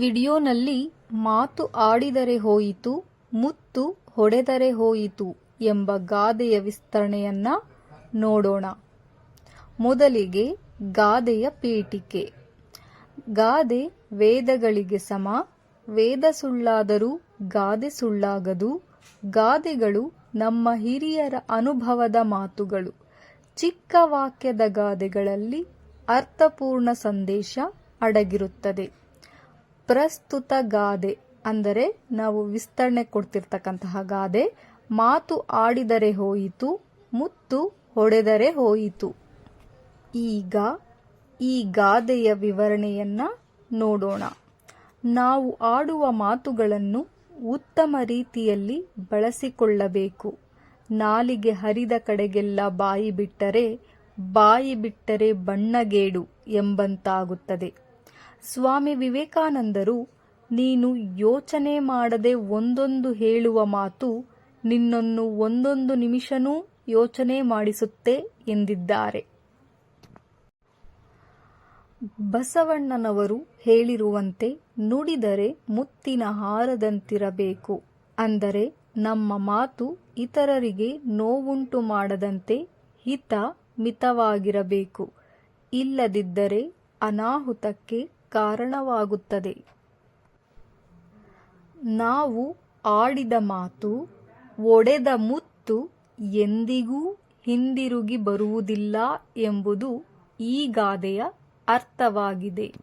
ವಿಡಿಯೋನಲ್ಲಿ ಮಾತು ಆಡಿದರೆ ಹೋಯಿತು, ಮುತ್ತು ಹೊಡೆದರೆ ಹೋಯಿತು ಎಂಬ ಗಾದೆಯ ವಿಸ್ತರಣೆಯನ್ನ ನೋಡೋಣ. ಮೊದಲಿಗೆ ಗಾದೆಯ ಪೀಠಿಕೆ. ಗಾದೆ ವೇದಗಳಿಗೆ ಸಮ, ವೇದ ಸುಳ್ಳಾದರೂ ಗಾದೆ ಸುಳ್ಳಾಗದು, ಗಾದೆಗಳು ನಮ್ಮ ಹಿರಿಯರ ಅನುಭವದ ಮಾತುಗಳು. ಚಿಕ್ಕ ವಾಕ್ಯದ ಗಾದೆಗಳಲ್ಲಿ ಅರ್ಥಪೂರ್ಣ ಸಂದೇಶ ಅಡಗಿರುತ್ತದೆ. ಪ್ರಸ್ತುತ ಗಾದೆ ಅಂದರೆ ನಾವು ವಿಸ್ತರಣೆ ಕೊಡ್ತಿರ್ತಕ್ಕಂತಹ ಗಾದೆ, ಮಾತು ಆಡಿದರೆ ಹೋಯಿತು, ಮುತ್ತು ಹೊಡೆದರೆ ಹೋಯಿತು. ಈಗ ಈ ಗಾದೆಯ ವಿವರಣೆಯನ್ನ ನೋಡೋಣ. ನಾವು ಆಡುವ ಮಾತುಗಳನ್ನು ಉತ್ತಮ ರೀತಿಯಲ್ಲಿ ಬಳಸಿಕೊಳ್ಳಬೇಕು. ನಾಲಿಗೆ ಹರಿದ ಕಡೆಗೆಲ್ಲ ಬಾಯಿ ಬಿಟ್ಟರೆ ಬಾಯಿ ಬಿಟ್ಟರೆ ಬಣ್ಣಗೇಡು ಎಂಬಂತಾಗುತ್ತದೆ. ಸ್ವಾಮಿ ವಿವೇಕಾನಂದರು, ನೀನು ಯೋಚನೆ ಮಾಡದೆ ಒಂದೊಂದು ಹೇಳುವ ಮಾತು ನಿನ್ನನ್ನು ಒಂದೊಂದು ನಿಮಿಷನೂ ಯೋಚನೆ ಮಾಡಿಸುತ್ತೆ ಎಂದಿದ್ದಾರೆ. ಬಸವಣ್ಣನವರು ಹೇಳಿರುವಂತೆ, ನುಡಿದರೆ ಮುತ್ತಿನ ಹಾರದಂತಿರಬೇಕು, ಅಂದರೆ ನಮ್ಮ ಮಾತು ಇತರರಿಗೆ ನೋವುಂಟು ಮಾಡದಂತೆ ಹಿತ ಮಿತವಾಗಿರಬೇಕು, ಇಲ್ಲದಿದ್ದರೆ ಅನಾಹುತಕ್ಕೆ ಕಾರಣವಾಗುತ್ತದೆ. ನಾವು ಆಡಿದ ಮಾತು ಒಡೆದ ಮುತ್ತು ಎಂದಿಗೂ ಹಿಂದಿರುಗಿ ಬರುವುದಿಲ್ಲ ಎಂಬುದು ಈ ಗಾದೆಯ ಅರ್ಥವಾಗಿದೆ.